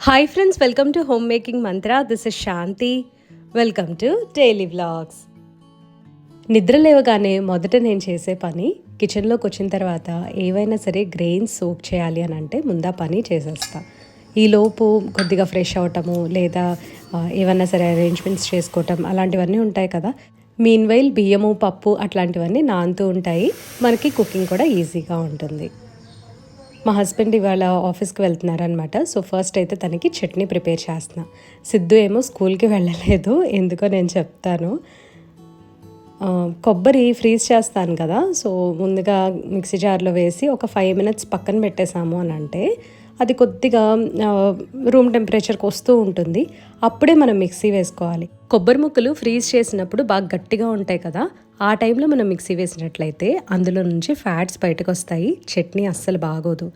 Hi friends welcome to home making Mantra this is Shanti welcome to daily vlogs నిద్ర లేవగానే మొదట నేను చేసే పని కిచెన్లోకి వచ్చిన తర్వాత ఏవైనా సరే గ్రెయిన్స్ సోక్ చేయాలి అని అంటే ముందా పని చేసేస్తా. ఈలోపు కొద్దిగా ఫ్రెష్ అవటము లేదా ఏమైనా సరే అరేంజ్మెంట్స్ చేసుకోవటం అలాంటివన్నీ ఉంటాయి కదా. మీన్ వైల్ బియ్యము పప్పు అట్లాంటివన్నీ నానుతూ ఉంటాయి. మనకి కుకింగ్ కూడా ఈజీగా ఉంటుంది. మా హస్బెండ్ ఇవాళ ఆఫీస్కి వెళ్తున్నారనమాట సో ఫస్ట్ అయితే తనకి చట్నీ ప్రిపేర్ చేస్తున్నా. సిద్ధు ఏమో స్కూల్కి వెళ్ళలేదు ఎందుకో నేను చెప్తాను. కొబ్బరి ఫ్రీజ్ చేస్తాను కదా సో ముందుగా మిక్సీ జార్లో వేసి ఒక ఫైవ్ మినిట్స్ పక్కన పెట్టేసాము అని అంటే అది కొద్దిగా రూమ్ టెంపరేచర్కి వస్తూ ఉంటుంది. అప్పుడే మనం మిక్సీ వేసుకోవాలి. కొబ్బరి ముక్కలు ఫ్రీజ్ చేసినప్పుడు బాగా గట్టిగా ఉంటాయి కదా ఆ టైంలో మనం మిక్సీ వేసినట్లయితే అందులో నుంచి ఫ్యాట్స్ బయటకు వస్తాయి చట్నీ అస్సలు బాగోదు.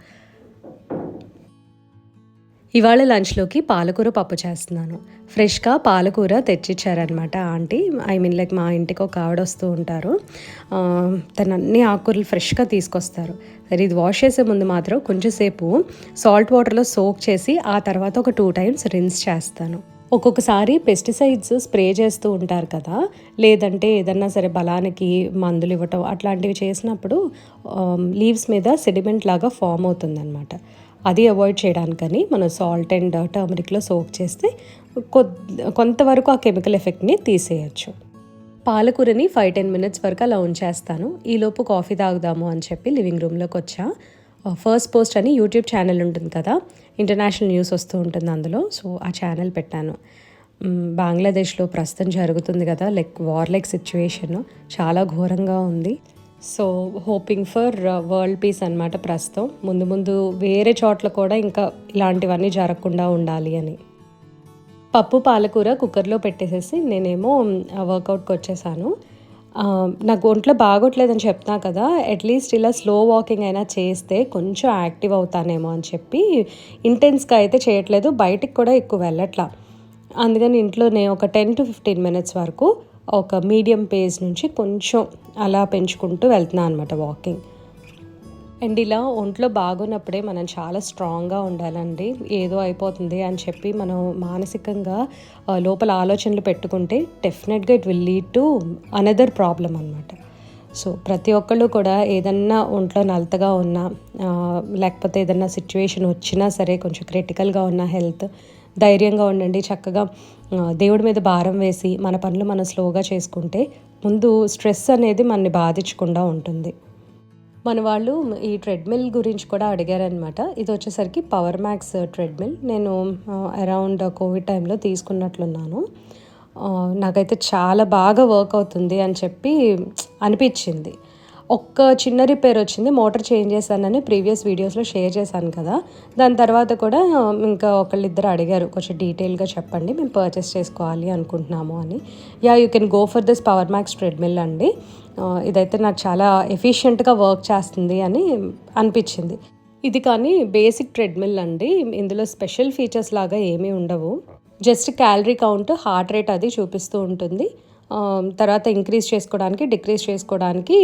ఇవాళ లంచ్లోకి పాలకూర పప్పు చేస్తున్నాను. ఫ్రెష్గా పాలకూర తెచ్చిచ్చారనమాట ఆంటీ. ఐ మీన్ లైక్ మా ఇంటికి ఒక ఆవిడ వస్తూ ఉంటారు. ఆ, తను అన్ని ఆకుకూరలు ఫ్రెష్గా తీసుకొస్తారు. సరే ఇది వాష్ చేసే ముందు మాత్రం కొంచెంసేపు సాల్ట్ వాటర్లో సోక్ చేసి ఆ తర్వాత ఒక టూ టైమ్స్ రిన్స్ చేస్తాను. ఒక్కొక్కసారి పెస్టిసైడ్స్ స్ప్రే చేస్తూ ఉంటారు కదా లేదంటే ఏదన్నా సరే బలానికి మందులు ఇవ్వటం అట్లాంటివి చేసినప్పుడు um, లీవ్స్ మీద సెడిమెంట్ లాగా ఫామ్ అవుతుందన్నమాట. అది అవాయిడ్ చేయడానికని మనం సాల్ట్ అండ్ టర్మరిక్లో సోక్ చేస్తే కొద్ది కొంతవరకు ఆ కెమికల్ ఎఫెక్ట్ని తీసేయచ్చు. పాలకూరని ఫైవ్ టెన్ మినిట్స్ వరకు అలా ఉంచేస్తాను. ఈలోపు కాఫీ తాగుదాము అని చెప్పి లివింగ్ రూమ్లోకి వచ్చా. ఫస్ట్ పోస్ట్ అని యూట్యూబ్ ఛానల్ ఉంటుంది కదా ఇంటర్నేషనల్ న్యూస్ వస్తూ ఉంటుంది అందులో. సో ఆ ఛానల్ పెట్టాను. బంగ్లాదేశ్లో ప్రస్తుతం జరుగుతుంది కదా లైక్ వార్ లైక్ సిచ్యువేషన్ చాలా ఘోరంగా ఉంది. So hoping for world peace అన్నమాట ప్రస్తుతం. ముందు ముందు వేరే చోట్ల కూడా ఇంకా ఇలాంటివన్నీ జరగకుండా ఉండాలి అని. పప్పు పాలకూర కుక్కర్లో పెట్టేసేసి నేనేమో వర్కౌట్కి వచ్చేసాను. నాకు ఒంట్లో బాగోట్లేదని చెప్తా కదా అట్లీస్ట్ ఇలా స్లో వాకింగ్ అయినా చేస్తే కొంచెం యాక్టివ్ అవుతానేమో అని చెప్పి ఇంటెన్స్గా అయితే చేయట్లేదు బయటికి కూడా ఎక్కువ వెళ్ళట్లా. అందుకని ఇంట్లో నేను ఒక టెన్ టు ఫిఫ్టీన్ మినిట్స్ వరకు ఒక మీడియం పేజ్ నుంచి కొంచెం అలా పెంచుకుంటూ వెళ్తున్నాను అనమాట వాకింగ్ అండ్ ఇలా ఒంట్లో బాగున్నప్పుడే మనం చాలా స్ట్రాంగ్గా ఉండాలండి. ఏదో అయిపోతుంది అని చెప్పి మనం మానసికంగా లోపల ఆలోచనలు పెట్టుకుంటే డెఫినెట్గా it will lead to another problem అనమాట సో ప్రతి ఒక్కళ్ళు కూడా ఏదన్నా ఒంట్లో నలతగా ఉన్నా లేకపోతే ఏదన్నా సిచ్యువేషన్ వచ్చినా సరే కొంచెం క్రిటికల్గా ఉన్న హెల్త్ ధైర్యంగా ఉండండి. చక్కగా దేవుడి మీద భారం వేసి మన పనులు మనం స్లోగా చేసుకుంటే ముందు స్ట్రెస్ అనేది మనని బాధించకుండా ఉంటుంది. మన వాళ్ళు ఈ ట్రెడ్మిల్ గురించి కూడా అడిగారనమాట ఇది వచ్చేసరికి పవర్ మ్యాక్స్ ట్రెడ్మిల్ నేను అరౌండ్ కోవిడ్ టైంలో తీసుకున్నట్లున్నాను. నాకైతే చాలా బాగా వర్క్ అవుతుంది అని చెప్పి అనిపించింది. ఒక్క చిన్న రిపేర్ వచ్చింది. మోటార్ చేంజ్ చేశానని ప్రీవియస్ వీడియోస్లో షేర్ చేశాను కదా. దాని తర్వాత కూడా ఇంకా ఒకళ్ళిద్దరు అడిగారు కొంచెం డీటెయిల్గా చెప్పండి మేము పర్చేస్ చేసుకోవాలి అనుకుంటున్నాము అని. Yeah you can go for this power max treadmill అండి. ఇదైతే నాకు చాలా ఎఫిషియెంట్గా వర్క్ చేస్తుంది అని అనిపించింది. ఇది కానీ బేసిక్ ట్రెడ్మిల్ అండి. ఇందులో స్పెషల్ ఫీచర్స్ లాగా ఏమీ ఉండవు. Just calorie count heart rate అది చూపిస్తూ ఉంటుంది. తర్వాత ఇంక్రీజ్ చేసుకోవడానికి డిక్రీజ్ చేసుకోవడానికి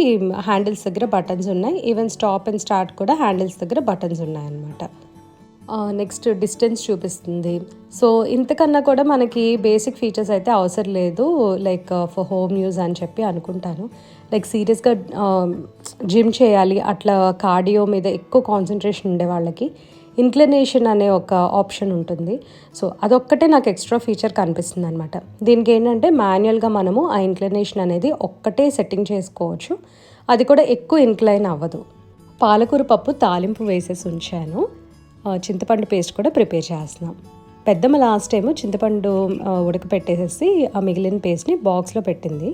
హ్యాండిల్స్ దగ్గర బటన్స్ ఉన్నాయి. ఈవెన్ స్టాప్ అండ్ స్టార్ట్ కూడా హ్యాండిల్స్ దగ్గర బటన్స్ ఉన్నాయన్నమాట. నెక్స్ట్ డిస్టెన్స్ చూపిస్తుంది. సో ఇంతకన్నా కూడా మనకి బేసిక్ ఫీచర్స్ అయితే అవసరం లేదు. లైక్ ఫర్ హోమ్ యూజ్ అని చెప్పి అనుకుంటాను. లైక్ సీరియస్గా జిమ్ చేయాలి అట్లా కార్డియో మీద ఎక్కువ కాన్సన్ట్రేషన్ ఉండే వాళ్ళకి ఇన్క్లినేషన్ అనే ఒక ఆప్షన్ ఉంటుంది. సో అదొక్కటే నాకు ఎక్స్ట్రా ఫీచర్ కనిపిస్తుంది అనమాట దీనికి ఏంటంటే మాన్యువల్గా మనము ఆ ఇన్క్లినేషన్ అనేది ఒక్కటే సెట్టింగ్ చేసుకోవచ్చు. అది కూడా ఎక్కువ ఇన్క్లైన్ అవ్వదు. పాలకూర పప్పు తాలింపు వేసేసి ఉంచాను. చింతపండు పేస్ట్ కూడా ప్రిపేర్ చేస్తున్నాం. పెద్దమ్మ లాస్ట్ టైం చింతపండు ఆ, ఉడకపెట్టేసేసి ఆ మిగిలిన పేస్ట్ని బాక్స్లో పెట్టింది.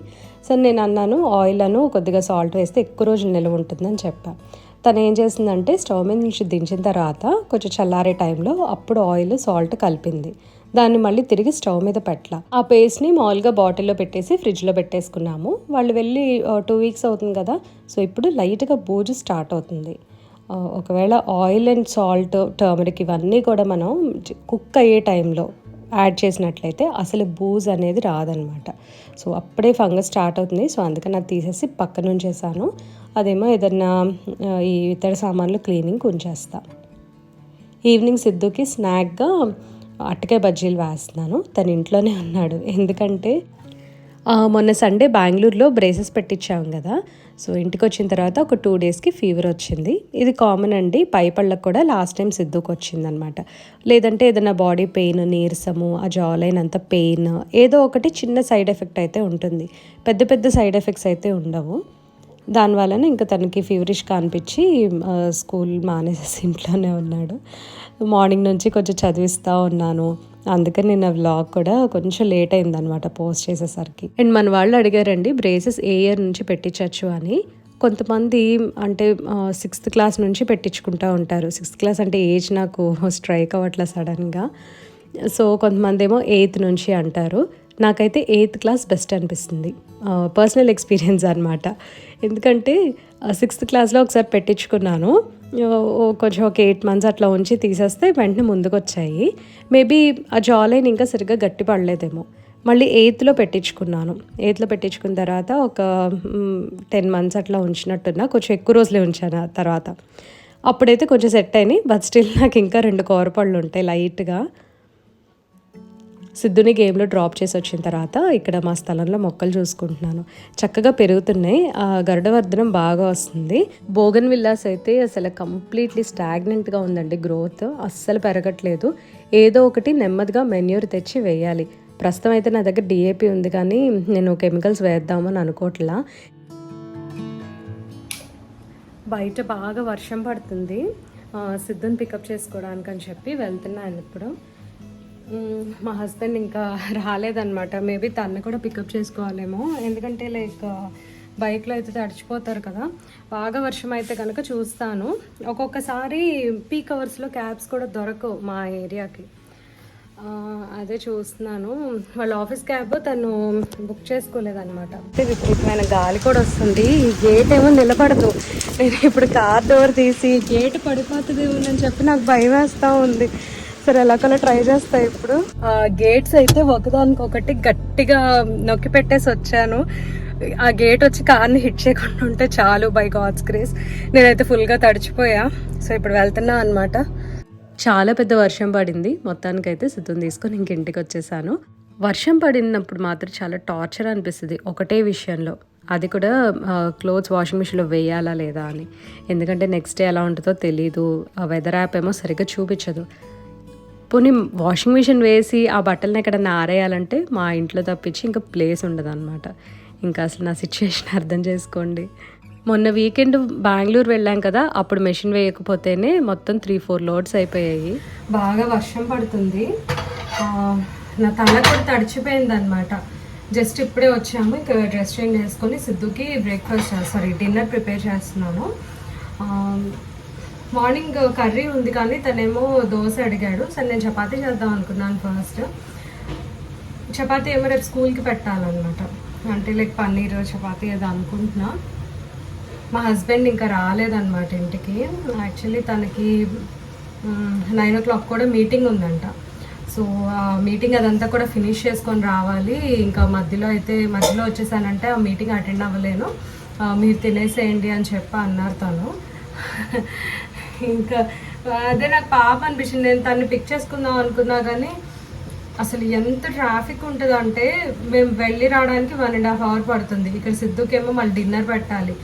సో నేను అన్నాను ఆయిల్ అను కొద్దిగా సాల్ట్ వేస్తే ఎక్కువ రోజులు నిల్వ ఉంటుందని చెప్పాను తను ఏం చేసిందంటే స్టవ్ మీద నుంచి దించిన తర్వాత కొంచెం చల్లారే టైంలో అప్పుడు ఆయిల్ సాల్ట్ కలిపింది. దాన్ని మళ్ళీ తిరిగి స్టవ్ మీద పెట్టలా. ఆ పేస్ట్ని మామూలుగా బాటిల్లో పెట్టేసి ఫ్రిడ్జ్లో పెట్టేసుకున్నాము. వాళ్ళు వెళ్ళి టూ వీక్స్ అవుతుంది కదా సో ఇప్పుడు లైట్గా బూజు స్టార్ట్ అవుతుంది. ఒకవేళ ఆయిల్ అండ్ సాల్ట్ టర్మరిక్ ఇవన్నీ కూడా మనం కుక్ అయ్యే టైంలో యాడ్ చేసినట్లయితే అసలు బూజ్ అనేది రాదనమాట. సో అప్పుడే ఫంగస్ స్టార్ట్ అవుతుంది. సో అందుకని అది తీసేసి పక్కన ఉంచేసాను అదేమో ఏదన్నా ఈ ఇతర సామాన్లు క్లీనింగ్ ఉంచేస్తా. ఈవినింగ్ సిద్ధుకి స్నాక్గా అట్టకాయ బజ్జీలు వేస్తున్నాను. తను ఇంట్లోనే ఉన్నాడు. ఎందుకంటే మొన్న సండే బెంగళూరులో బ్రేసెస్ పెట్టించాం కదా. సో ఇంటికి వచ్చిన తర్వాత ఒక టూ డేస్కి ఫీవర్ వచ్చింది. ఇది కామన్ అండి. పై పళ్ళకు కూడా లాస్ట్ టైం సిద్ధుకు వచ్చింది అనమాట లేదంటే ఏదైనా బాడీ పెయిన్ నీరసము ఆ జాలైన్ అంత పెయిన్ ఏదో ఒకటి చిన్న సైడ్ ఎఫెక్ట్ అయితే ఉంటుంది. పెద్ద పెద్ద సైడ్ ఎఫెక్ట్స్ అయితే ఉండవు. దానివలన ఇంకా తనకి ఫీవరిష్గా అనిపించి స్కూల్ మానేసేసి ఇంట్లోనే ఉన్నాడు. మార్నింగ్ నుంచి కొంచెం చదివిస్తూ ఉన్నాను. అందుకని నేను వ్లాగ్ కూడా కొంచెం లేట్ అయింది అనమాట పోస్ట్ చేసేసరికి. అండ్ మన వాళ్ళు అడిగారండి బ్రేసెస్ ఏ ఇయర్ నుంచి పెట్టించవచ్చు అని. కొంతమంది అంటే సిక్స్త్ క్లాస్ నుంచి పెట్టించుకుంటూ ఉంటారు. సిక్స్త్ క్లాస్ అంటే ఏజ్ నాకు స్ట్రైక్ అవ్వట్లే సడన్గా సో కొంతమంది ఏమో ఎయిత్ నుంచి అంటారు. నాకైతే ఎయిత్ క్లాస్ బెస్ట్ అనిపిస్తుంది. పర్సనల్ ఎక్స్పీరియన్స్ అనమాట ఎందుకంటే సిక్స్త్ క్లాస్లో ఒకసారి పెట్టించుకున్నాను. కొంచెం ఒక ఎయిట్ మంత్స్ అట్లా ఉంచి తీసేస్తే వెంటనే ముందుకు వచ్చాయి మేబీ ఆ జాలైన్ ఇంకా సరిగ్గా గట్టి పడలేదేమో మళ్ళీ ఎయిత్లో పెట్టించుకున్నాను. ఎయిత్లో పెట్టించుకున్న తర్వాత ఒక టెన్ మంత్స్ అట్లా ఉంచినట్టున్నా కొంచెం ఎక్కువ రోజులే ఉంచాను తర్వాత. అప్పుడైతే కొంచెం సెట్ అయినాయి బట్ స్టిల్ నాకు ఇంకా రెండు కోరపళ్ళు ఉంటాయి లైట్గా సిద్ధుని గేమ్లో డ్రాప్ చేసి వచ్చిన తర్వాత ఇక్కడ మా స్థలంలో మొక్కలు చూసుకుంటున్నాను. చక్కగా పెరుగుతున్నాయి. ఆ గరుడవర్ధనం బాగా వస్తుంది. బోగన్ విల్లాస్ అయితే అసలు కంప్లీట్లీ స్టాగ్నెంట్గా ఉందండి గ్రోత్ అస్సలు పెరగట్లేదు. ఏదో ఒకటి నెమ్మదిగా మెన్యూర్ తెచ్చి వేయాలి. ప్రస్తుతం అయితే నా దగ్గర డిఏపి ఉంది కానీ నేను కెమికల్స్ వేద్దామని అనుకోవట్లా. బయట బాగా వర్షం పడుతుంది. సిద్ధుని పికప్ చేసుకోవడానికి అని చెప్పి వెళ్తున్నాను ఇప్పుడు. మా హస్బెండ్ ఇంకా రాలేదన్నమాట. మేబీ తను కూడా పికప్ చేసుకోవాలేమో. ఎందుకంటే లైక్ బైక్లో అయితే తడిచిపోతారు కదా. బాగా వర్షం అయితే కనుక చూస్తాను. ఒక్కొక్కసారి పీక్ అవర్స్లో క్యాబ్స్ కూడా దొరకవు మా ఏరియాకి. అదే చూస్తున్నాను. వాళ్ళ ఆఫీస్ క్యాబ్ తను బుక్ చేసుకోలేదన్నమాట. అంటే విపరీతమైన గాలి కూడా వస్తుంది. ఈ గేట్ ఏమో నిలబడదు. నేను ఇప్పుడు కార్ డోర్ తీసి గేట్ పడిపోతుందేమోనని చెప్పి నాకు భయం వేస్తూ ఉంది. సరే ఎలాగోలా ట్రై చేస్తా ఇప్పుడు. గేట్స్ అయితే ఒకదానికొకటి గట్టిగా నొక్కి పెట్టేసి వచ్చాను. ఆ గేట్ వచ్చి కార్ని హిట్ చేయకుండా ఉంటే చాలు బై గాడ్స్ గ్రేస్. నేనైతే ఫుల్గా తడిచిపోయా. సో ఇప్పుడు వెళ్తున్నా అనమాట చాలా పెద్ద వర్షం పడింది. మొత్తానికైతే సిద్ధం తీసుకొని ఇంక ఇంటికి వచ్చేసాను. వర్షం పడినప్పుడు మాత్రం చాలా టార్చర్ అనిపిస్తుంది ఒకటే విషయంలో. అది కూడా క్లోత్స్ వాషింగ్ మిషన్లో వేయాలా లేదా అని. ఎందుకంటే నెక్స్ట్ డే ఎలా ఉంటుందో తెలీదు. ఆ వెదర్ యాప్ ఏమో సరిగ్గా చూపించదు. పోనీ వాషింగ్ మిషన్ వేసి ఆ బట్టలను ఎక్కడన్నా ఆరేయాలంటే మా ఇంట్లో తప్పించి ఇంకా ప్లేస్ ఉండదు అనమాట ఇంకా అసలు నా సిచ్యువేషన్ అర్థం చేసుకోండి. మొన్న వీకెండ్ బెంగళూరు వెళ్ళాం కదా అప్పుడు మెషిన్ వేయకపోతేనే మొత్తం త్రీ ఫోర్ లోడ్స్ అయిపోయాయి. బాగా వర్షం పడుతుంది. నా తల కూడా తడిచిపోయింది అనమాట జస్ట్ ఇప్పుడే వచ్చాము ఇంకా డ్రెస్ చేంజ్ చేసుకొని సిద్ధుకి బ్రేక్ఫాస్ట్ సారీ డిన్నర్ ప్రిపేర్ చేస్తున్నాను. మార్నింగ్ కర్రీ ఉంది కానీ తనేమో దోశ అడిగాడు. సరే నేను చపాతీ చేద్దాం అనుకున్నాను ఫస్ట్ చపాతీ ఏమో రేపు స్కూల్కి పెట్టాలన్నమాట. అంటే లైక్ పన్నీర్ చపాతీ అది అనుకుంటున్నా. మా హస్బెండ్ ఇంకా రాలేదన్నమాట ఇంటికి. యాక్చువల్లీ తనకి నైన్ ఓ క్లాక్ కూడా మీటింగ్ ఉందంట. సో ఆ మీటింగ్ అదంతా కూడా ఫినిష్ చేసుకొని రావాలి. ఇంకా మధ్యలో అయితే మధ్యలో వచ్చేసానంటే ఆ మీటింగ్ అటెండ్ అవ్వలేను. మీరు తినేసేయండి అని చెప్పి అన్నారు తను. ఇంకా అదే నాకు పాప అనిపించింది. నేను తను పిక్ చేసుకుందాం అనుకున్నా కానీ అసలు ఎంత ట్రాఫిక్ ఉంటుందంటే మేము వెళ్ళి రావడానికి వన్ అండ్ హాఫ్ అవర్ పడుతుంది. ఇక్కడ సిద్ధుకేమో మళ్ళీ డిన్నర్ పెట్టాలి.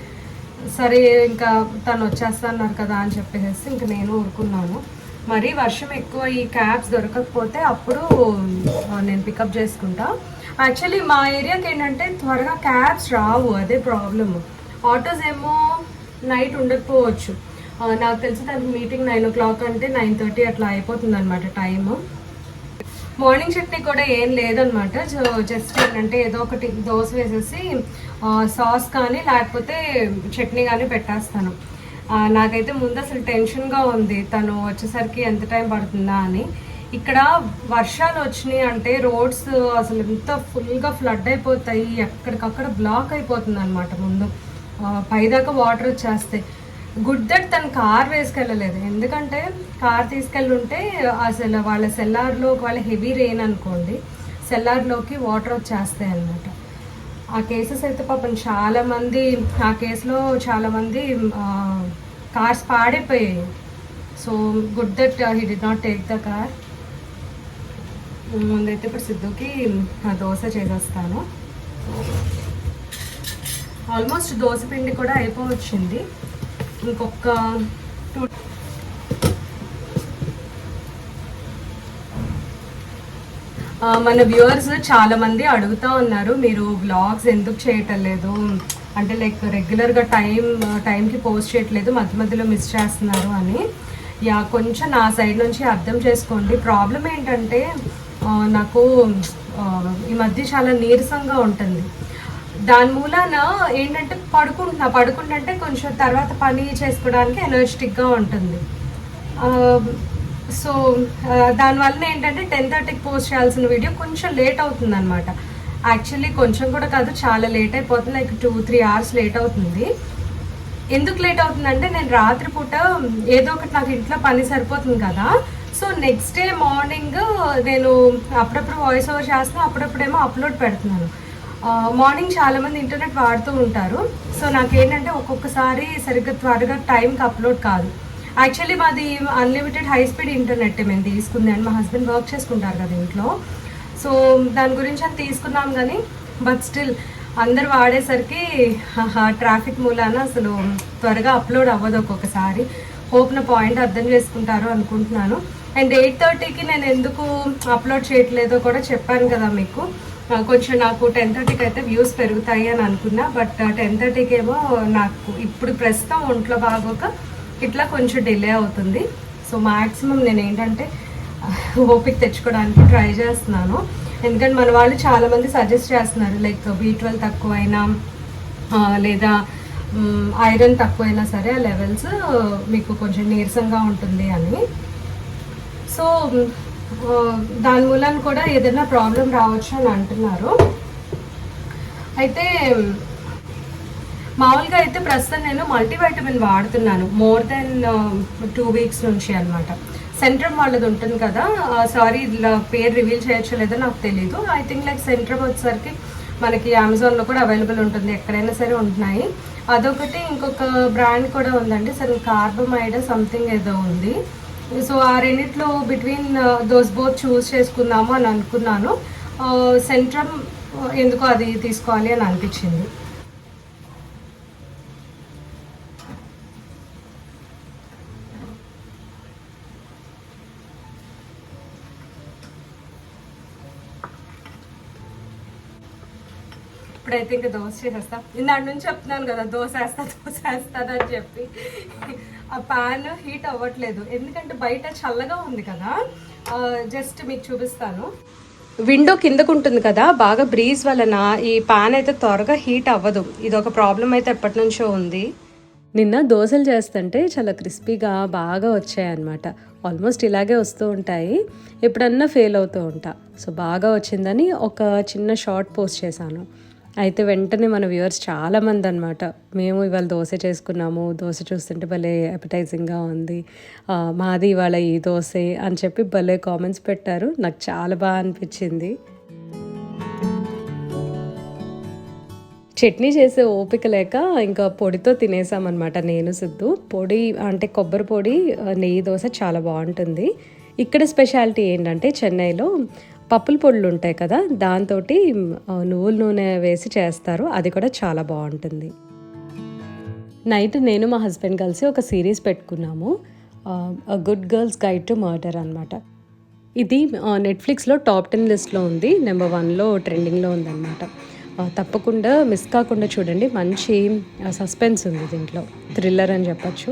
సరే ఇంకా తను వచ్చేస్తా అన్నారు కదా అని చెప్పేసి ఇంకా నేను ఊరుకున్నాను. మరీ వర్షం ఎక్కువ ఈ క్యాబ్స్ దొరకకపోతే అప్పుడు నేను పికప్ చేసుకుంటా. యాక్చువల్లీ మా ఏరియాకి ఏంటంటే త్వరగా క్యాబ్స్ రావు. అదే ప్రాబ్లమ్ ఆటోస్ ఏమో నైట్ ఉండకపోవచ్చు. నాకు తెలిసి తనకి మీటింగ్ నైన్ ఓ క్లాక్ అంటే నైన్ థర్టీ అట్లా అయిపోతుంది అనమాట టైము మార్నింగ్ చట్నీ కూడా ఏం లేదనమాట సో జస్ట్ ఏంటంటే ఏదో ఒకటి దోశ వేసేసి సాస్ కానీ లేకపోతే చట్నీ కానీ పెట్టేస్తాను. నాకైతే ముందు అసలు టెన్షన్గా ఉంది. తను వచ్చేసరికి ఎంత టైం పడుతుందా అని. ఇక్కడ వర్షాలు వచ్చినాయి అంటే రోడ్స్ అసలు ఎంత ఫుల్గా ఫ్లడ్ అయిపోతాయి. ఎక్కడికక్కడ బ్లాక్ అయిపోతుంది అనమాట ముందు పైదాకా వాటర్ వచ్చేస్తాయి గుడ్ దట్ తను కార్ వేసుకెళ్ళలేదు. ఎందుకంటే కార్ తీసుకెళ్ళుంటే అసలు వాళ్ళ సెల్లార్లో వాళ్ళ హెవీ రెయిన్ అనుకోండి సెల్లార్లోకి వాటర్ వచ్చేస్తాయి అన్నమాట. ఆ కేసెస్ అయితే పాపం చాలామంది ఆ కేసులో చాలామంది cars పాడైపోయాయి. So good that he did not take the car ముందైతే ఇప్పుడు సిద్ధుకి ఆ, దోశ చేసేస్తాను. ఆల్మోస్ట్ దోశ పిండి కూడా అయిపోవచ్చింది. ఇంకొక టూ మన వ్యూవర్స్ చాలామంది అడుగుతూ అడుగుతా ఉన్నారు మీరు బ్లాగ్స్ ఎందుకు చేయటం లేదు అంటే లైక్ రెగ్యులర్గా టైం టైంకి పోస్ట్ చేయట్లేదు మధ్య మధ్యలో మిస్ చేస్తున్నారు అని. యా కొంచెం నా సైడ్ నుంచి అర్థం చేసుకోండి. ప్రాబ్లం ఏంటంటే నాకు ఈ మధ్య చాలా నీరసంగా ఉంటుంది. దాని మూలాన ఏంటంటే పడుకుంటున్నా. పడుకుంటుంటే కొంచెం తర్వాత పని చేసుకోవడానికి ఎనర్జెటిక్గా ఉంటుంది. సో దానివల్ల ఏంటంటే టెన్ థర్టీకి పోస్ట్ చేయాల్సిన వీడియో కొంచెం లేట్ అవుతుంది అనమాట యాక్చువల్లీ కొంచెం కూడా కాదు చాలా లేట్ అయిపోతుంది. Like two three hours late అవుతుంది. ఎందుకు లేట్ అవుతుందంటే నేను రాత్రిపూట ఏదో ఒకటి నాకు ఇంట్లో పని సరిపోతుంది కదా. సో నెక్స్ట్ డే మార్నింగ్ నేను అప్పుడప్పుడు వాయిస్ ఓవర్ చేస్తాను అప్పుడప్పుడేమో అప్లోడ్ పెడుతున్నాను. మార్నింగ్ చాలామంది ఇంటర్నెట్ వాడుతూ ఉంటారు. సో నాకేంటంటే ఒక్కొక్కసారి సరిగ్గా త్వరగా టైంకి అప్లోడ్ కాదు. యాక్చువల్లీ మాది అన్లిమిటెడ్ హై స్పీడ్ ఇంటర్నెట్ మేము తీసుకుంది అండ్ మా హస్బెండ్ వర్క్ చేసుకుంటారు కదా ఇంట్లో. సో దాని గురించి అని తీసుకున్నాం కానీ బట్ స్టిల్ అందరు వాడేసరికి ట్రాఫిక్ మూలాన అసలు త్వరగా అప్లోడ్ అవ్వదు ఒక్కొక్కసారి. హోప్ నా పాయింట్ అర్థం చేసుకుంటారు అనుకుంటున్నాను. అండ్ ఎయిట్ థర్టీకి నేను ఎందుకు అప్లోడ్ చేయట్లేదో కూడా చెప్పాను కదా మీకు. కొంచెం నాకు టెన్ థర్టీకి అయితే వ్యూస్ పెరుగుతాయి అని అనుకున్నా బట్ టెన్ థర్టీకి ఏమో నాకు ఇప్పుడు ప్రస్తుతం ఒంట్లో బాగోక ఇట్లా కొంచెం డిలే అవుతుంది. సో మ్యాక్సిమం నేను ఏంటంటే ఓపిక తెచ్చుకోవడానికి ట్రై చేస్తున్నాను. ఎందుకంటే మన వాళ్ళు చాలామంది సజెస్ట్ చేస్తున్నారు లైక్ బీ ట్వెల్వ్ తక్కువైనా లేదా ఐరన్ తక్కువైనా సరే ఆ లెవెల్స్ మీకు కొంచెం నీరసంగా ఉంటుంది అని. సో దాని మూలాన కూడా ఏదైనా ప్రాబ్లం రావచ్చు అని అంటున్నారు. అయితే మామూలుగా అయితే ప్రస్తుతం నేను మల్టీవైటమిన్ వాడుతున్నాను. మోర్ దెన్ టూ వీక్స్ నుంచి అనమాట సెంట్రమ్ వాళ్ళది ఉంటుంది కదా సారీ ఇలా పేరు రివీల్ చేయొచ్చో లేదో నాకు తెలీదు. ఐ థింక్ లైక్ సెంట్రమ్ వచ్చేసరికి మనకి అమెజాన్లో కూడా అవైలబుల్ ఉంటుంది ఎక్కడైనా సరే ఉంటున్నాయి. అదొకటి ఇంకొక బ్రాండ్ కూడా ఉందండి సరే కార్బమైడ్ సంథింగ్ ఏదో ఉంది. సో ఆ రెండిట్లో బిట్వీన్ దోస్ బోత్ చూస్ చేసుకుందాము అని అనుకున్నాను. Uh, సెంట్రమ్ uh, ఎందుకో అది తీసుకోవాలి అని అనిపించింది. ఇప్పుడైతే ఇంకా దోశ చేసేస్తా. ఇందాటి నుంచి చెప్తున్నాను కదా దోశ వేస్తా దోశ వేస్తాను అని చెప్పి. ఆ ప్యాన్ హీట్ అవ్వట్లేదు. ఎందుకంటే బయట చల్లగా ఉంది కదా. జస్ట్ మీకు చూపిస్తాను. విండో కిందకు ఉంటుంది కదా బాగా బ్రీజ్ వలన ఈ పాన్ అయితే త్వరగా హీట్ అవ్వదు. ఇది ఒక ప్రాబ్లం అయితే ఎప్పటి నుంచో ఉంది. నిన్న దోశలు చేస్తుంటే చాలా క్రిస్పీగా బాగా వచ్చాయన్నమాట. ఆల్మోస్ట్ ఇలాగే వస్తూ ఉంటాయి. ఎప్పుడన్నా ఫెయిల్ అవుతూ ఉంటా. సో బాగా వచ్చిందని ఒక చిన్న షార్ట్ పోస్ట్ చేశాను. అయితే వెంటనే మన వ్యూవర్స్ చాలామంది అనమాట మేము ఇవాళ దోశ చేసుకున్నాము దోశ చూస్తుంటే భలే అపటైజింగ్గా ఉంది మాది ఇవాళ ఈ దోశ అని చెప్పి భలే కామెంట్స్ పెట్టారు. నాకు చాలా బాగా అనిపించింది. చట్నీ చేసే ఓపిక లేక ఇంకా పొడితో తినేసామన్నమాట నేను సిద్ధు. పొడి అంటే కొబ్బరి పొడి నెయ్యి దోశ చాలా బాగుంటుంది. ఇక్కడ స్పెషాలిటీ ఏంటంటే చెన్నైలో పప్పుల పొడులు ఉంటాయి కదా దాంతో నువ్వుల నూనె వేసి చేస్తారు. అది కూడా చాలా బాగుంటుంది. నైట్ నేను మా హస్బెండ్ కలిసి ఒక సిరీస్ పెట్టుకున్నాము. Good girls guide to murder అనమాట ఇది నెట్ఫ్లిక్స్లో టాప్ టెన్ లిస్ట్లో ఉంది. నెంబర్ వన్లో ట్రెండింగ్లో ఉందన్నమాట. తప్పకుండా మిస్ కాకుండా చూడండి. మంచి సస్పెన్స్ ఉంది దీంట్లో. థ్రిల్లర్ అని చెప్పచ్చు.